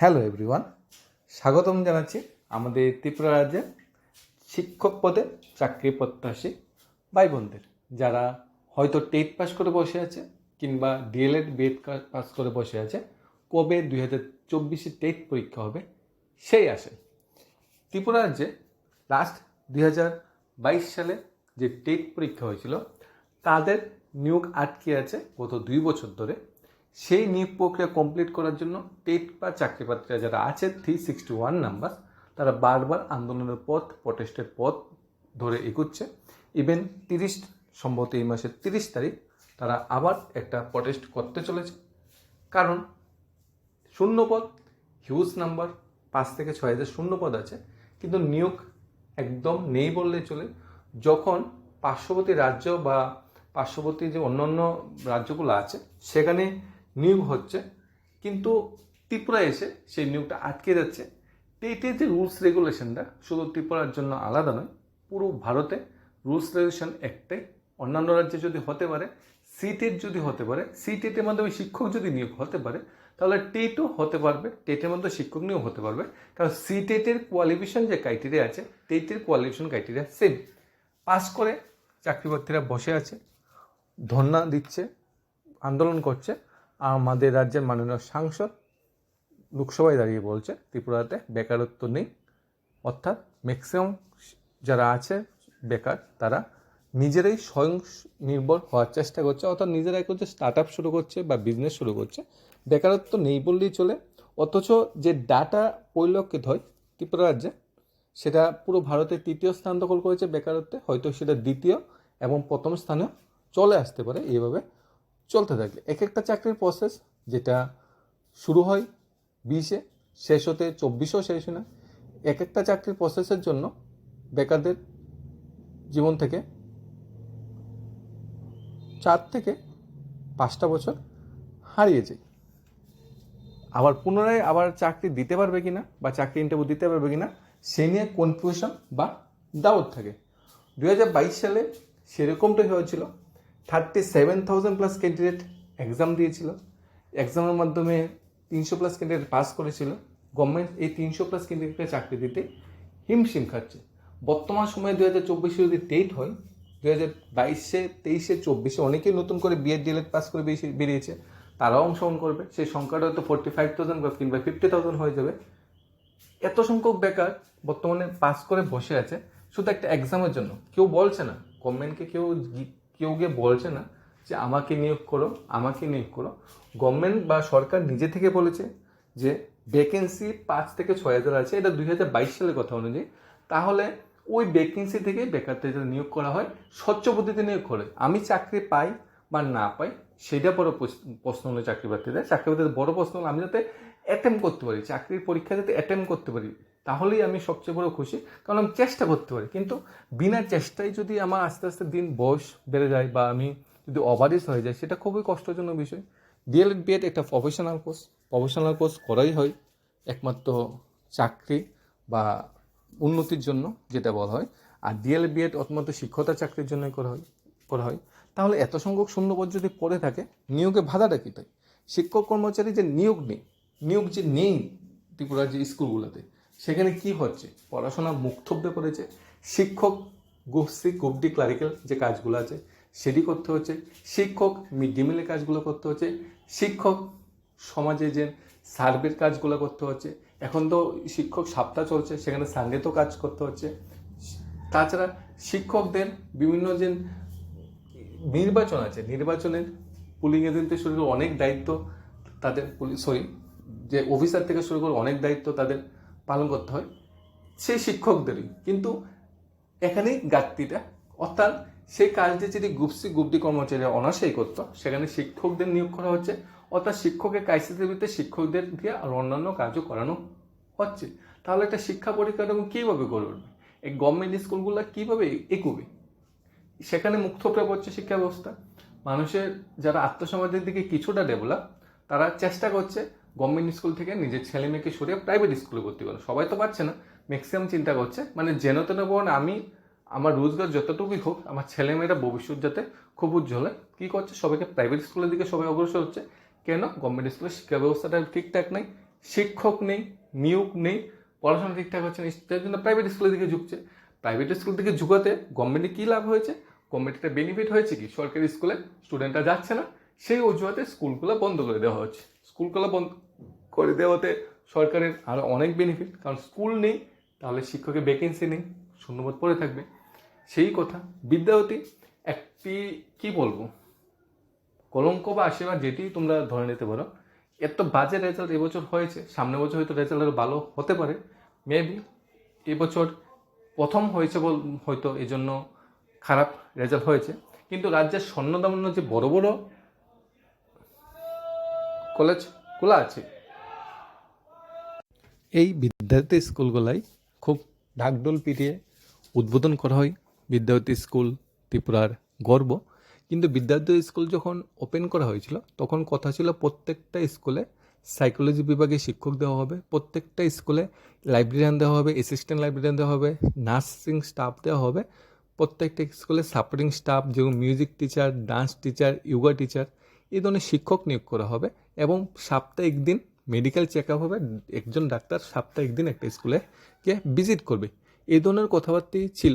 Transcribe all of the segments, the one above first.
Hello everyone, স্বাগতম জানাচ্ছি আমাদের ত্রিপুরা রাজ্যের শিক্ষক পদে চাকরি প্রত্যাশী ভাই বোনদের যারা হয়তো টেট পাস করে বসে আছে কিংবা ডিএলএড বিএড পাস করে বসে আছে, কবে দুই হাজার চব্বিশে টেট পরীক্ষা হবে সেই আসে ত্রিপুরা রাজ্যে লাস্ট দুই হাজার বাইশ সালে যে টেট পরীক্ষা হয়েছিল, তাদের নিয়োগ আটকে আছে গত দুই বছর ধরে। সেই নিয়োগ প্রক্রিয়া কমপ্লিট করার জন্য টেট বা চাকরি প্রার্থীরা যারা আছে থ্রি সিক্সটি ওয়ান নাম্বার তারা বারবার আন্দোলনের পথ প্রটেস্টের পথ ধরে এগুচ্ছে। ইভেন তিরিশ, সম্ভবত এই মাসের তিরিশ তারিখ তারা আবার একটা প্রটেস্ট করতে চলেছে। কারণ শূন্য শূন্যপদ হিউজ নাম্বার পাঁচ থেকে ছয় হাজার শূন্যপদ আছে, কিন্তু নিয়োগ একদম নেই বললেই চলে। যখন পার্শ্ববর্তী রাজ্য বা পার্শ্ববর্তী যে অন্যান্য রাজ্যগুলো আছে, সেখানে নিয়োগ হচ্ছে, কিন্তু ত্রিপুরা এসে সেই নিয়োগটা আটকে যাচ্ছে। টেটের যে রুলস রেগুলেশনটা। শুধু ত্রিপুরার জন্য আলাদা নয়, পুরো ভারতে রুলস রেগুলেশন একটাই। অন্যান্য রাজ্যে যদি হতে পারে, সিটেট যদি হতে পারে, সিটেটের মাধ্যমে শিক্ষক যদি নিয়োগ হতে পারে, তাহলে টেটও হতে পারবে, টেটের মধ্যে শিক্ষক নিয়োগ হতে পারবে। কারণ সিটেটের কোয়ালিফিকেশন যে ক্রাইটেরিয়া আছে, টেটের কোয়ালিফিকেশন ক্রাইটেরিয়া সেম পাস করে চাকরি প্রার্থীরা বসে আছে, ধর্ণা দিচ্ছে, আন্দোলন করছে। আমাদের রাজ্যের মাননীয় সাংসদ লোকসভায় দাঁড়িয়ে বলছে, ত্রিপুরাতে বেকারত্ব নেই। অর্থাৎ ম্যাক্সিমাম যারা আছে বেকার, তারা নিজেরাই স্বয়ং নির্ভর হওয়ার চেষ্টা করছে, অর্থাৎ নিজেরাই করছে স্টার্ট আপ শুরু করছে বা বিজনেস শুরু করছে, বেকারত্ব নেই বললেই চলে। অথচ যে ডাটা পরিলক্ষিত হয় ত্রিপুরা রাজ্যে, সেটা পুরো ভারতের তৃতীয় স্থান দখল করেছে বেকারত্বে, হয়তো সেটা দ্বিতীয় এবং প্রথম স্থানেও চলে আসতে পারে। এইভাবে চলতে থাকলে এক একটা চাকরির প্রসেস যেটা শুরু হয় বিশে, শেষ হতে চব্বিশেও শেষ হয় না। এক একটা চাকরির প্রসেসের জন্য বেকারদের জীবন থেকে চার থেকে পাঁচটা বছর হারিয়ে যায়। আবার পুনরায় আবার চাকরি দিতে পারবে কি না বা চাকরি ইন্টারভিউ দিতে পারবে কি না সে নিয়ে কনফিউশন বা ডাউট থাকে। দু হাজার বাইশ সালে সেরকমটাই হয়েছিল। Thirty seven thousand plus candidate exam দিয়েছিল। এক্সামের মাধ্যমে তিনশো প্লাস ক্যান্ডিডেট পাস করেছিল। গভর্নমেন্ট এই তিনশো প্লাস ক্যান্ডিডেটকে চাকরি দিতে হিমশিম খাচ্ছে। বর্তমান সময়ে দু হাজার চব্বিশে যদি টেট হয় দু হাজার বাইশে, তেইশে, চব্বিশে অনেকেই নতুন করে বিএড ডিএলএড পাস করে বেরিয়েছে। তারাও অংশগ্রহণ করবে। সেই সংখ্যাটা হয়তো ফোর্টি ফাইভ থাউজেন্ড কিংবা ফিফটি থাউজেন্ড হয়ে যাবে। এত সংখ্যক বেকার বর্তমানে পাস করে বসে আছে। শুধু একটা এক্সামের জন্য। কেউ বলছে না। গভর্নমেন্টকে কেউ কেউ গিয়ে বলছে না যে আমাকে নিয়োগ করো, আমাকে নিয়োগ করো। গভর্নমেন্ট বা সরকার নিজে থেকে বলেছে যে ভ্যাকেন্সি পাঁচ থেকে ছয় হাজার আছে, এটা দুই হাজার বাইশ সালের কথা অনুযায়ী। তাহলে ওই ভ্যাকেন্সি থেকে বেকারদের নিয়োগ করা হয়, স্বচ্ছ পদ্ধতিতে নিয়োগ করে আমি চাকরি পাই বা না পাই, সেটা বড় প্রশ্ন হলো চাকরি প্রার্থীদের চাকরি প্রার্থীদের বড় প্রশ্ন হলো আমি যাতে অ্যাটেম্প করতে পারি, চাকরির পরীক্ষা যাতে অ্যাটেম্প করতে পারি। তাহলেই আমি সবচেয়ে বড় খুশি। কারণ আমি চেষ্টা করতে পারি। কিন্তু বিনা চেষ্টায় যদি আমার আস্তে আস্তে দিন বয়স বেড়ে যায় বা আমি যদি অবারিস হয়ে যায় সেটা খুবই কষ্টজনক বিষয়। ডিএলএড বিএড একটা প্রফেশনাল কোর্স প্রফেশনাল কোর্স করাই হয় একমাত্র চাকরি বা উন্নতির জন্য, যেটা বলা হয়। আর ডিএলএড বিএড একমাত্র শিক্ষকতা চাকরির জন্য করা হয় করা হয়। তাহলে এত সংখ্যক শূন্যপদ যদি পড়ে থাকে, নিয়োগে বাধাটা কী তাই? শিক্ষক কর্মচারী যে নিয়োগ নেই, নিয়োগ যে নেই ত্রিপুরার যে স্কুলগুলোতে সেখানে কি হচ্ছে? পড়াশোনা মুক্তব্যে করেছে। শিক্ষক গোষ্ঠী গুবডি ক্লারিক্যাল যে কাজগুলো আছে, সেটি করতে হচ্ছে। শিক্ষক মিড ডে মিলের কাজগুলো করতে হচ্ছে। শিক্ষক সমাজে যে সার্ভের কাজগুলো করতে হচ্ছে। এখন তো শিক্ষক সপ্তাহ চলছে, সেখানে সানডেতেও কাজ করতে হচ্ছে। তাছাড়া শিক্ষকদের বিভিন্ন যে নির্বাচন আছে, নির্বাচনের পুলিং এজেন্ট থেকে শুরু করে অনেক দায়িত্ব তাদের পুলিশ সরি যে অফিসার থেকে শুরু করে অনেক দায়িত্ব তাদের পালন করতে হয় সেই শিক্ষকদেরই। কিন্তু এখানেই ঘাটতিটা অর্থাৎ সেই কাজটি যদি গুপসি গুপডি কর্মচারীরা অনার্সেই করতো, সেখানে শিক্ষকদের নিয়োগ করা হচ্ছে। অর্থাৎ শিক্ষকের কাইসিতে শিক্ষকদের দিয়ে আর অন্যান্য কাজও করানো হচ্ছে। তাহলে একটা শিক্ষা পরিকাঠামো কীভাবে উঠবে? এই গভর্নমেন্ট স্কুলগুলো কীভাবে এগোবে? সেখানে মুক্ত পড়ছে শিক্ষা ব্যবস্থা। মানুষের যারা আত্মসমাজের দিকে কিছুটা ডেভেলপ তারা চেষ্টা করছে গভর্নমেন্ট স্কুল থেকে নিজের ছেলে মেয়েকে সরিয়ে প্রাইভেট স্কুলে ভর্তি করে সবাই তো পারছে না। ম্যাক্সিমাম চিন্তা করছে মানে যেন তেন বরং আমি, আমার রোজগার যতটুকুই হোক, আমার ছেলে মেয়েরা ভবিষ্যৎ যাতে খুব উজ্জ্বল হয়। কী করছে? সবাইকে প্রাইভেট স্কুলের দিকে সবাই অগ্রসর হচ্ছে। কেন? গভর্নমেন্ট স্কুলের শিক্ষা ব্যবস্থাটা ঠিকঠাক নেই, শিক্ষক নেই, নিয়োগ নেই, পড়াশোনা ঠিকঠাক হচ্ছে না তার জন্য প্রাইভেট স্কুলের দিকে ঝুঁকছে। প্রাইভেট স্কুল থেকে ঝুঁকাতে গভর্নমেন্টে কী লাভ হয়েছে? গভর্নমেন্টের বেনিফিট হয়েছে কি? সরকারি স্কুলে স্টুডেন্টরা যাচ্ছে না, সেই অজুহাতে স্কুলগুলো বন্ধ করে দেওয়া হচ্ছে। স্কুলগুলো বন্ধ করে দেওয়াতে সরকারের আরও অনেক বেনিফিট কারণ স্কুল নেই, তাহলে শিক্ষকের ভ্যাকেন্সি নেই, শূন্যপদ পড়ে থাকবে। সেই কথা বিদ্যাবতী একটি, কি বলব, কলঙ্ক বা আশীর্বাদ যেটি তোমরা ধরে নিতে পারো। এত বাজে রেজাল্ট এবছর হয়েছে সামনে বছর হয়তো রেজাল্ট আরও ভালো হতে পারে। মেবি এবছর প্রথম হয়েছে বল, হয়তো এই জন্য খারাপ রেজাল্ট হয়েছে। কিন্তু রাজ্যের স্বর্ণদামন্য যে বড় বড় কলেজগুলো আছে। এই বিদ্যার্থী স্কুলগুলাই খুব ঢাকঢোল পিটিয়ে উদ্বোধন করা হয়। বিদ্যার্থী স্কুল ত্রিপুরার গর্ব। কিন্তু বিদ্যার্থী স্কুল যখন ওপেন করা হয়েছিল, তখন কথা ছিল প্রত্যেকটা স্কুলে সাইকোলজি বিভাগে শিক্ষক দেওয়া হবে, প্রত্যেকটা স্কুলে লাইব্রেরিয়ান দেওয়া হবে অ্যাসিস্ট্যান্ট লাইব্রেরিয়ান দেওয়া হবে নার্সিং স্টাফ দেওয়া হবে, প্রত্যেকটা স্কুলে সাপোর্টিং স্টাফ যেমন music teacher dance teacher yoga teacher এই ধরনের শিক্ষক নিয়োগ করা হবে। এবং সাপ্তাহিক দিন মেডিকেল চেক আপ হবে। একজন ডাক্তার সাপ্তাহিক দিন একটা স্কুলে গিয়ে ভিজিট করবে। এই ধরনের কথাবার্তাই ছিল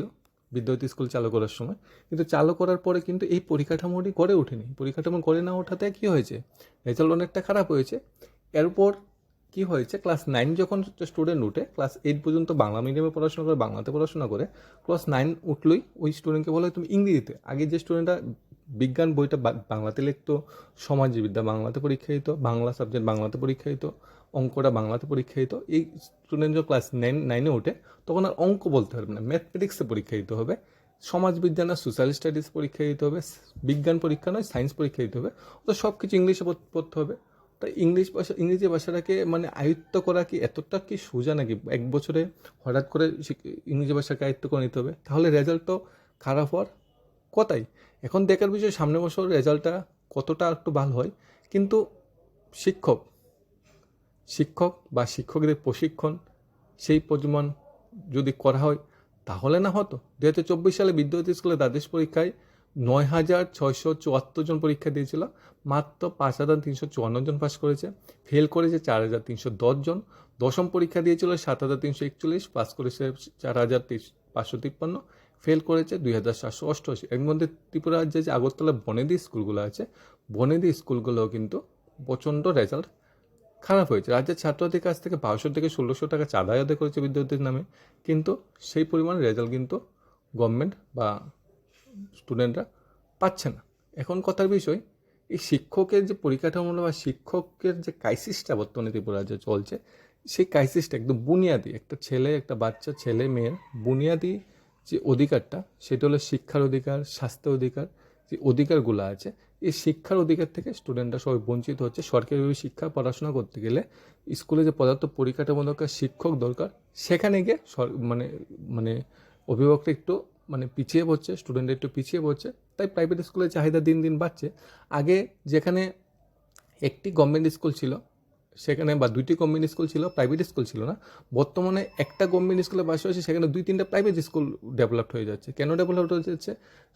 বিদ্যার্থী স্কুল চালু করার সময়। কিন্তু চালু করার পরে কিন্তু এই পরিকাঠামোটি গড়ে ওঠেনি। পরিকাঠামো গড়ে না ওঠাতে কী হয়েছে? রেজাল্ট অনেকটা খারাপ হয়েছে। এরপর কি হয়েছে? ক্লাস নাইন যখন স্টুডেন্ট উঠে ক্লাস এইট পর্যন্ত বাংলা মিডিয়ামে পড়াশোনা করে, বাংলাতে পড়াশোনা করে ক্লাস নাইন উঠলেই ওই স্টুডেন্টকে বলে, তুমি ইংরেজিতে। আগে যে স্টুডেন্টরা বিজ্ঞান বইটা বাংলাতে লিখতো, সমাজবিদ্যা বাংলাতে পরীক্ষা দিত বাংলা সাবজেক্ট বাংলাতে পরীক্ষা দিত অঙ্কটা বাংলাতে পরীক্ষা দিত এই স্টুডেন্ট যখন ক্লাস নাইন নাইনে ওঠে, তখন আর অঙ্ক বলতে পারবে না ম্যাথমেটিক্সে পরীক্ষা দিতে হবে, সমাজবিদ্যা না সোশ্যাল স্টাডিজ পরীক্ষা দিতে হবে, বিজ্ঞান পরীক্ষা নয় সায়েন্স পরীক্ষা দিতে হবে তো সব কিছু ইংলিশে পড়তে হবে। তা ইংলিশ ভাষা, ইংরেজি ভাষাটাকে মানে আয়ত্ত করা কি, এতটা কি সোজা নাকি? এক বছরে হঠাৎ করে ইংরেজি ভাষাকে আয়ত্ত করে নিতে হবে। তাহলে রেজাল্ট তো খারাপ হওয়ার কথাই। এখন দেখার বিষয় সামনে বছর রেজাল্টটা কতটা একটু ভালো হয়, কিন্তু শিক্ষক শিক্ষক বা শিক্ষকদের প্রশিক্ষণ সেই পরিমাণ যদি করা হয়, তাহলে না হতো? দু হাজার চব্বিশ সালে বিদ্যার্থী স্কুলে দ্বাদশ পরীক্ষায় নয় হাজার ছয়শো চুয়াত্তর জন পরীক্ষা দিয়েছিল, মাত্র পাঁচ হাজার তিনশো চুয়ান্ন জন পাস করেছে, ফেল করেছে চার হাজার তিনশো দশ জন, দশম পরীক্ষা দিয়েছিল সাত হাজার তিনশো একচল্লিশ পাস করেছে চার হাজার পাঁচশো তিপ্পান্ন ফেল করেছে দুই হাজার সাতশো অষ্টআশি। এর মধ্যে ত্রিপুরা রাজ্যে যে আগরতলা বনেদি স্কুলগুলো আছে, বনেদি স্কুলগুলোও কিন্তু প্রচণ্ড রেজাল্ট খারাপ হয়েছে। রাজ্যের ছাত্রদের কাছ থেকে বারোশো থেকে ষোলোশো টাকা চাঁদা আদায় করেছে বিদ্যার্থীর নামে, কিন্তু সেই পরিমাণ রেজাল্ট কিন্তু গভর্নমেন্ট বা স্টুডেন্টরা পাচ্ছে না। এখন কথার বিষয়, এই শিক্ষকের যে পরিকাঠামো বা শিক্ষকের যে ক্রাইসিসটা বর্তমানে ত্রিপুরা রাজ্যে চলছে, সেই ক্রাইসিসটা একদম বুনিয়াদি। একটা ছেলে, একটা বাচ্চা, ছেলে, মেয়ের বুনিয়াদি যে অধিকারটা, সেটা হলো শিক্ষার অধিকার স্বাস্থ্য অধিকার, যে অধিকারগুলো আছে, এই শিক্ষার অধিকার থেকে স্টুডেন্টরা সবাই বঞ্চিত হচ্ছে। সরকারিভাবে শিক্ষা, পড়াশোনা করতে গেলে স্কুলে যে পদার্থ পরিকাঠামো দরকার শিক্ষক দরকার, সেখানে গিয়ে মানে মানে অভিভাবকরা একটু মানে পিছিয়ে পড়ছে স্টুডেন্ট একটু পিছিয়ে পড়ছে, তাই প্রাইভেট স্কুলের চাহিদা দিন দিন বাড়ছে। আগে যেখানে একটি গভর্নমেন্ট স্কুল ছিল সেখানে বা দুইটি গভর্নমেন্ট স্কুল ছিল প্রাইভেট স্কুল ছিল না। বর্তমানে একটা গভর্নমেন্ট স্কুলের পাশাপাশি সেখানে দুই তিনটা প্রাইভেট স্কুল ডেভেলপড হয়ে যাচ্ছে। কেন ডেভেলপড হয়ে যাচ্ছে?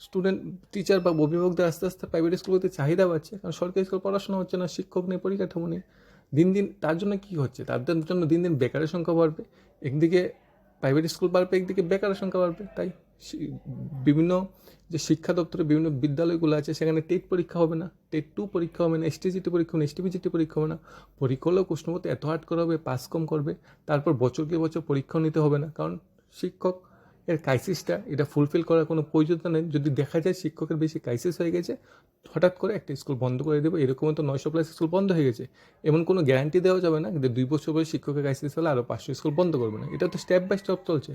স্টুডেন্ট টিচার বা অভিভাবকদের আস্তে আস্তে প্রাইভেট স্কুলগুলোতে চাহিদা বাড়ছে, কারণ সরকারি স্কুল পড়াশোনা হচ্ছে না, শিক্ষক নেই, পরিকাঠামো নেই। দিন দিন তার জন্য কী হচ্ছে? তাদের জন্য দিন দিন বেকারের সংখ্যা বাড়বে, একদিকে প্রাইভেট স্কুল বাড়বে, একদিকে বেকারের সংখ্যা বাড়বে, তাই? বিভিন্ন যে শিক্ষা দপ্তরে বিভিন্ন বিদ্যালয়গুলো আছে, সেখানে টেট পরীক্ষা হবে না, টেট টু পরীক্ষা হবে না এসটিজিটি পরীক্ষা হবে না এসটিপিজিটি পরীক্ষা হবে না পরীক্ষা হলেও এত হার্ড করা হবে পাস কম করবে, তারপর বছরকে বছর পরীক্ষাও নিতে হবে না, কারণ শিক্ষক এর ক্রাইসিসটা এটা ফুলফিল করার কোনো প্রয়োজনীয়তা নেই। যদি দেখা যায় শিক্ষকের বেশি ক্রাইসিস হয়ে গেছে, হঠাৎ করে একটা স্কুল বন্ধ করে দেবো, এরকমও তো নয়শো প্লাস স্কুল বন্ধ হয়ে গেছে। এমন কোনো গ্যারান্টি দেওয়া যাবে না কিন্তু দুই বছর পরে শিক্ষকের ক্রাইসিস হলে আরও পাঁচশো স্কুল বন্ধ করবে না। এটা তো স্টেপ বাই স্টেপ চলছে।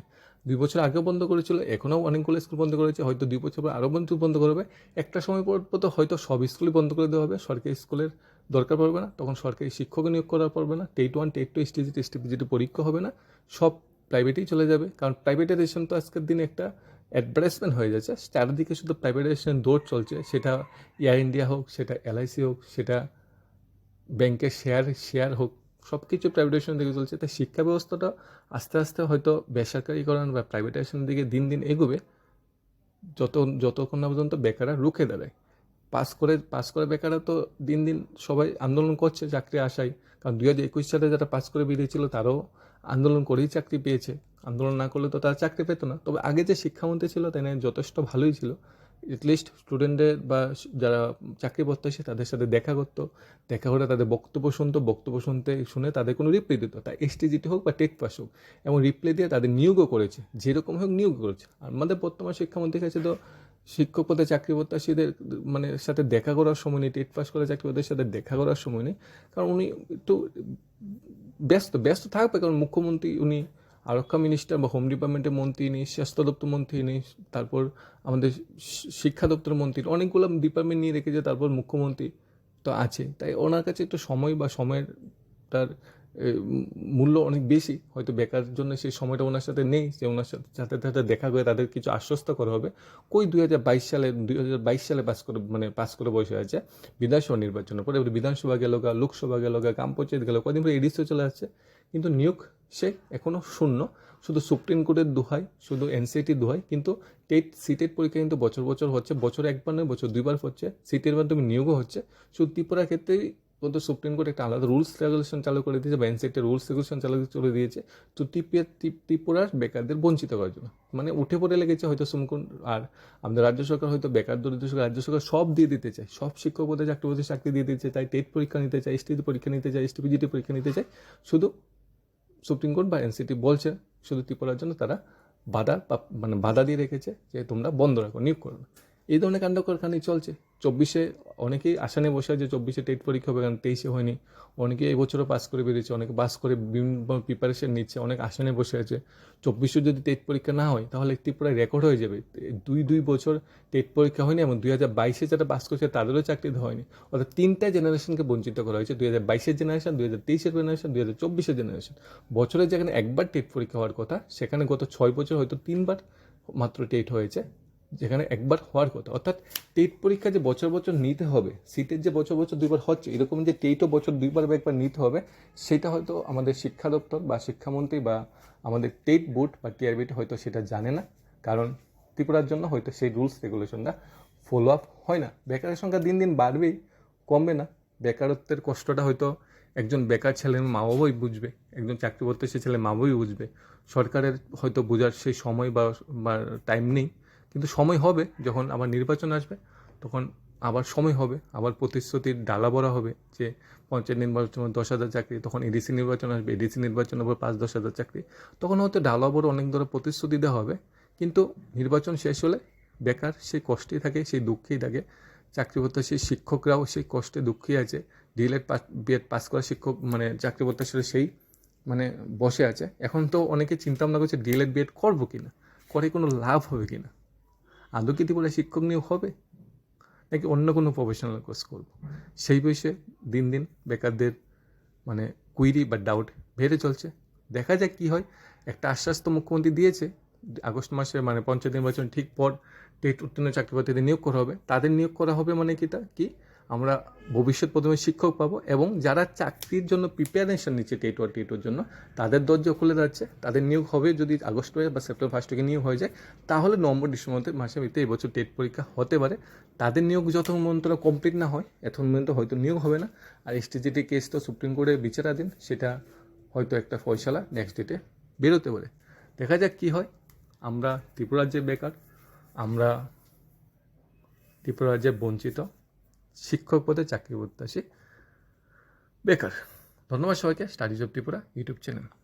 দুই বছর আগেও বন্ধ করেছিল, এখনও অনেকগুলো স্কুল বন্ধ করেছে, হয়তো দুই বছর পর আরও বন্ধ বন্ধ করবে। একটা সময় পর তো হয়তো সব স্কুলই বন্ধ করে দেওয়া হবে। সরকারি স্কুলের দরকার পড়বে না, তখন সরকারি শিক্ষক নিয়োগ করা পড়বে না। TET one TET two STG STPGT পরীক্ষা হবে না। সব প্রাইভেটেই চলে যাবে। কারণ প্রাইভেটাইজেশন তো আজকের দিনে একটা অ্যাডভার্টাইজমেন্ট হয়ে যাচ্ছে। চারিদিকে শুধু প্রাইভেটাইজেশন দৌড় চলছে। সেটা এয়ার ইন্ডিয়া হোক, সেটা এলআইসি হোক, সেটা ব্যাংকের শেয়ার শেয়ার হোক সব কিছু প্রাইভেটাইজেশন দিকে চলছে। তাই শিক্ষা ব্যবস্থাটা আস্তে আস্তে হয়তো বেসরকারিকরণ বা প্রাইভেটাইজেশনের দিকে দিন দিন এগোবে। যত, যতক্ষণ না পর্যন্ত বেকাররা রুখে দাঁড়ায়। পাস করে পাস করে বেকাররা তো দিন দিন সবাই আন্দোলন করছে চাকরি আশায়। কারণ দু হাজার একুশ সালে যারা পাস করে বেরিয়েছিল তারাও আন্দোলন করেই চাকরি পেয়েছে। আন্দোলন না করলে তো তারা চাকরি পেতো না। তবে আগে যে শিক্ষামন্ত্রী ছিল, তাই যথেষ্ট ভালোই ছিল। এটলিস্ট স্টুডেন্টদের বা যারা চাকরি প্রত্যাশী তাদের সাথে দেখা করতো। দেখা করে তাদের বক্তব্য শুনতো। বক্তব্য শুনতে, শুনে তাদের কোনো রিপ্লাই দিত। তা এসটিজিটি হোক বা টেট পাস হোক, এবং রিপ্লাই দিয়ে তাদের নিয়োগও করেছে। যেরকম হোক নিয়োগ করেছে। আমাদের বর্তমান শিক্ষামন্ত্রীর কাছে তো শিক্ষক পদে চাকরি প্রত্যাশীদের মানে সাথে দেখা করার সময় নেই, টেট পাস করে চাকরি পদের সাথে দেখা করার সময় নেই। কারণ উনি একটু ব্যস্ত ব্যস্ত থাকবে কারণ মুখ্যমন্ত্রী উনি আরক্ষা মিনিস্টার বা হোম ডিপার্টমেন্টের মন্ত্রী নেই স্বাস্থ্য দপ্তর মন্ত্রী নেই তারপর আমাদের শিক্ষা দপ্তরের মন্ত্রী, অনেকগুলো ডিপার্টমেন্ট নিয়ে রেখেছে তারপর মুখ্যমন্ত্রী তো আছে। তাই ওনার কাছে একটু সময় বা সময়ের তার মূল্য অনেক বেশি। হয়তো বেকার জন্য সেই সময়টা ওনার সাথে নেই যে ওনার সাথে সাথে সাথে দেখা করে তাদের কিছু আশ্বস্ত করা হবে। কই দুই হাজার বাইশ সালে, দুই হাজার বাইশ সালে পাস করে মানে পাস করে বসে আছে বিধানসভা নির্বাচনের পরে। বিধানসভা গেল গা, লোকসভা গেল গা, গ্রাম পঞ্চায়েত গেল, কদিন পরে এডিসও চলে আসছে। কিন্তু নিয়োগ সে এখনও শূন্য। শুধু সুপ্রিম কোর্টের দোহাই, শুধু এনসিটির দোহাই, কিন্তু টেট সিটের পরীক্ষা কিন্তু বছর বছর হচ্ছে। বছর একবার নয়, বছর দুইবার হচ্ছে। সিটের মাধ্যমে নিয়োগও হচ্ছে। শুধু ত্রিপুরার ক্ষেত্রেই কিন্তু সুপ্রিম কোর্ট একটা আলাদা রুলস রেগুলেশন চালু করে দিয়েছে বা এনসিটির রুলস রেগুলেশন চালু করে দিয়েছে তো ত্রিপুরা ত্রিপুরার বেকারদের বঞ্চিত করার জন্য মানে উঠে পড়ে লেগেছে হয়তো সুমকুন আর আমাদের রাজ্য সরকার হয়তো বেকার দরিদ্র সরকার রাজ্য সরকার সব দিয়ে দিতে চায় সব শিক্ষক পদে চাকরি পদে চাকরি দিয়ে দিতে চায় টেট পরীক্ষা নিতে চায় এসটি পরীক্ষা নিতে চায় এসটি পিজিটি পরীক্ষা নিতে চায় শুধু সুপ্রিম কোর্ট বা এনসিটি বলছে শুধু ত্রিপুরার জন্য তারা বাধা মানে বাধা দিয়ে রেখেছে যে তোমরা বন্ধ রাখো নিয়োগ করো না এই ধরনের কাণ্ড কারখানি চলছে। চব্বিশে অনেকেই আশা নিয়ে বসে আছে চব্বিশে টেট পরীক্ষা হবে, কারণ তেইশে হয়নি। অনেকে এই বছরও পাস করে বেরিয়েছে, অনেকে পাস করে বিভিন্ন প্রিপারেশন নিচ্ছে, অনেক আশা নিয়ে বসে আছে। চব্বিশে যদি টেট পরীক্ষা না হয়, তাহলে ত্রিপুরায় রেকর্ড হয়ে যাবে। দুই দুই বছর টেট পরীক্ষা হয়নি এবং দুই হাজার বাইশে যারা পাস করছে, তাদেরও চাকরি হয়নি। অর্থাৎ তিনটা জেনারেশনকে বঞ্চিত করা হয়েছে। দুই হাজার বাইশের জেনারেশন দুই হাজার তেইশের জেনারেশন দুই হাজার চব্বিশের জেনারেশন বছরে যেখানে একবার টেট পরীক্ষা হওয়ার কথা, সেখানে গত ছয় বছর হয়তো তিনবার মাত্র টেট হয়েছে। যেখানে একবার হওয়ার কথা। অর্থাৎ টেট পরীক্ষা যে বছর বছর নিতে হবে সিটের যে বছর বছর দুইবার হচ্ছে, এরকম যে টেটও বছর দুইবার বা একবার নিতে হবে, সেটা হয়তো আমাদের শিক্ষা দপ্তর বা শিক্ষামন্ত্রী বা আমাদের টেট বোর্ড বা টিআরবিটি হয়তো সেটা জানে না। কারণ ত্রিপুরার জন্য হয়তো সেই রুলস রেগুলেশনটা ফলো আপ হয় না। বেকারের সংখ্যা দিন দিন বাড়বেই, কমবে না। বেকারত্বের কষ্টটা হয়তো একজন বেকার ছেলে মা বাবাই বুঝবে, একজন চাকরি করতে সে ছেলে মা বাবাই বুঝবে। সরকারের হয়তো বোঝার সেই সময় বা টাইম নেই। কিন্তু সময় হবে যখন আবার নির্বাচন আসবে, তখন আবার সময় হবে, আবার প্রতিশ্রুতির ডালা বড়া হবে যে পঞ্চায়েত নির্বাচন দশ হাজার চাকরি, তখন এডিসি নির্বাচন আসবে, এডিসি নির্বাচন আবার পাঁচ দশ হাজার চাকরি। তখন হয়তো ডালা বড় অনেক ধরনের প্রতিশ্রুতি দেওয়া হবে, কিন্তু নির্বাচন শেষ হলে বেকার সেই কষ্টেই থাকে, সেই দুঃখেই থাকে। চাকরি প্রত্যাশী শিক্ষকরাও সেই কষ্টে দুঃখেই আছে। ডিএলএড পাস, বিএড পাস করা শিক্ষক মানে চাকরি প্রত্যাশীরা সেই মানে বসে আছে। এখন তো অনেকে চিন্তা ভাবনা করছে ডিএলএড বিএড করব কিনা? করে কোনো লাভ হবে কিনা? আদৌ কি বলে শিক্ষক নিয়োগ হবে? নাকি অন্য কোনো প্রফেশনাল কোর্স করব? সেই বিষয়ে দিন দিন বেকারদের মানে কুইরি বা ডাউট বেড়ে চলছে। দেখা যাক কি হয়। একটা আশ্বাস তো মুখ্যমন্ত্রী দিয়েছে, আগস্ট মাসে মানে পঞ্চায়েত নির্বাচন ঠিক পর টেট উত্তীর্ণ চাকরি প্রার্থীদের নিয়োগ করা হবে। তাদের নিয়োগ করা হবে মানে কি তা? কি? আমরা ভবিষ্যৎ প্রথমে শিক্ষক পাবো এবং যারা চাকরির জন্য প্রিপারেশন নিচ্ছে টেট ওয়ার টেটোর জন্য, তাদের দরজা খুলে যাচ্ছে। তাদের নিয়োগ হবে যদি আগস্ট বা সেপ্টেম্বর ফার্স্ট থেকে নিয়োগ হয়ে যায়, তাহলে নভেম্বর, ডিসেম্বর মাসে ভিতরে এবছর টেট পরীক্ষা হতে পারে। তাদের নিয়োগ যত পর্যন্ত কমপ্লিট না হয়, এত পর্যন্ত হয়তো নিয়োগ হবে না। আর এসটিজিটি কেস তো সুপ্রিম কোর্টের বিচারাধীন, সেটা হয়তো একটা ফয়সালা নেক্সট ডেটে বেরোতে পারে। দেখা যাক কি হয়। আমরা ত্রিপুরা রাজ্যে বেকার, আমরা ত্রিপুরা রাজ্যে বঞ্চিত। শিক্ষক পদে চাকরি প্রত্যাশী। বেকার। ধন্যবাদ সবাইকে। Studies of Tripura YouTube channel